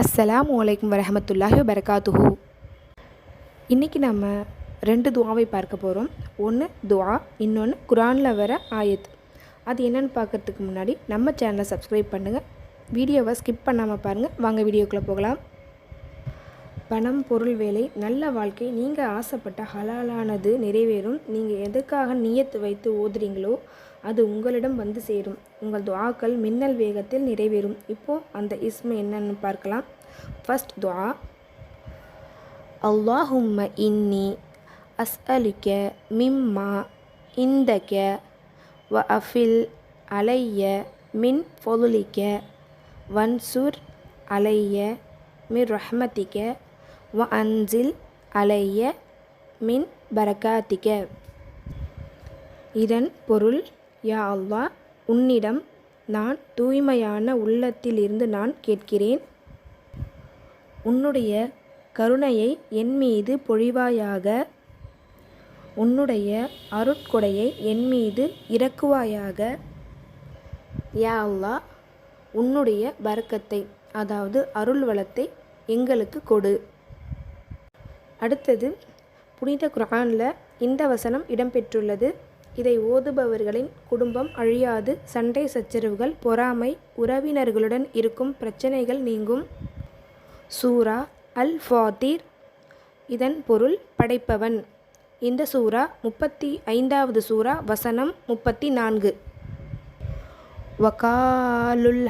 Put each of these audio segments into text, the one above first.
அஸ்ஸலாம் வலைக்கம் வரஹமத்துல்லாஹி வரகாத்துஹு இன்றைக்கி நம்ம ரெண்டு துவாவை பார்க்க போகிறோம் ஒன்று துவா இன்னொன்று குரானில் வர ஆயத். அது என்னென்னு பார்க்கறதுக்கு முன்னாடி நம்ம சேனலை சப்ஸ்கிரைப் பண்ணுங்கள் வீடியோவை ஸ்கிப் பண்ணாமல் பாருங்கள் வாங்க வீடியோக்குள்ளே போகலாம். பணம் பொருள் வேலை நல்ல வாழ்க்கை நீங்கள் ஆசைப்பட்ட ஹலாலானது நிறைவேறும். நீங்கள் எதுக்காக நியத்து வைத்து ஓதுறீங்களோ அது உங்களிடம் வந்து சேரும். உங்கள் துவாக்கள் மின்னல் வேகத்தில் நிறைவேறும். இப்போது அந்த இஸ்மை என்னன்னு பார்க்கலாம். ஃபஸ்ட் துவா. அல்லாஹும்ம இன்னி அஸ்அலிக்க மிம்மா இந்தக்க வ அஃபில் அலைய மின் பொதுலிக்க வன்சூர் அலைய மின் ரஹ்மத்திக்க வ அன்சில் அலைய மின் பரக்காத்திக. இதன் பொருள் யா அல்லா உன்னிடம் நான் தூய்மையான உள்ளத்திலிருந்து நான் கேட்கிறேன். உன்னுடைய கருணையை என் மீது பொழிவாயாக. உன்னுடைய அருட்கொடையை என் மீது இறக்குவாயாக. யா அல்லா உன்னுடைய பரக்கத்தை அதாவது அருள் வளத்தை எங்களுக்கு கொடு. அடுத்தது புனித குரானில் இந்த வசனம் இடம்பெற்றுள்ளது. இதை ஓதுபவர்களின் குடும்பம் அழியாது சண்டை சச்சரவுகள் பொறாமை உறவினர்களுடன் இருக்கும் பிரச்சனைகள் நீங்கும். சூரா அல் ஃபாத்தீர் இதன் பொருள் படைப்பவன். இந்த சூரா முப்பத்தி ஐந்தாவது சூரா வசனம் முப்பத்தி நான்கு. வகாலுல்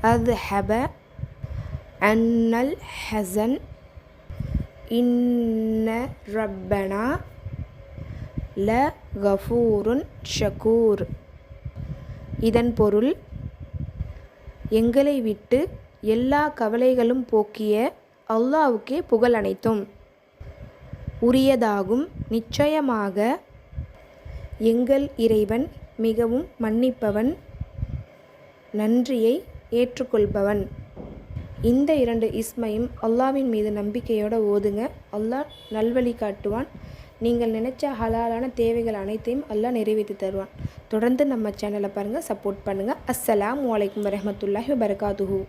அத் ஹெப அன்னல் ஹசன். இன்ன ரப்பனா. ல கஃபூருன் ஷகூர். இதன் பொருள் எங்களை விட்டு எல்லா கவலைகளும் போக்கிய அல்லாவுக்கே புகழ் அனைத்தும். உரியதாகும் நிச்சயமாக எங்கள் இறைவன் மிகவும் மன்னிப்பவன் நன்றியை ஏற்றுக்கொள்பவன். இந்த இரண்டு இஸ்மையும் அல்லாவின் மீது நம்பிக்கையோடு ஓதுங்க. அல்லாஹ் நல்வழி காட்டுவான். நீங்கள் நினச்ச ஹலாலான தேவைகள் அனைத்தையும் அல்லாஹ் நிறைவேற்றி தருவான். தொடர்ந்து நம்ம சேனலை பாருங்கள் சப்போர்ட் பண்ணுங்கள் அஸ்ஸலாம் வலைக்கம் வரமத்துல்லாஹி வபரகாத்துஹூ.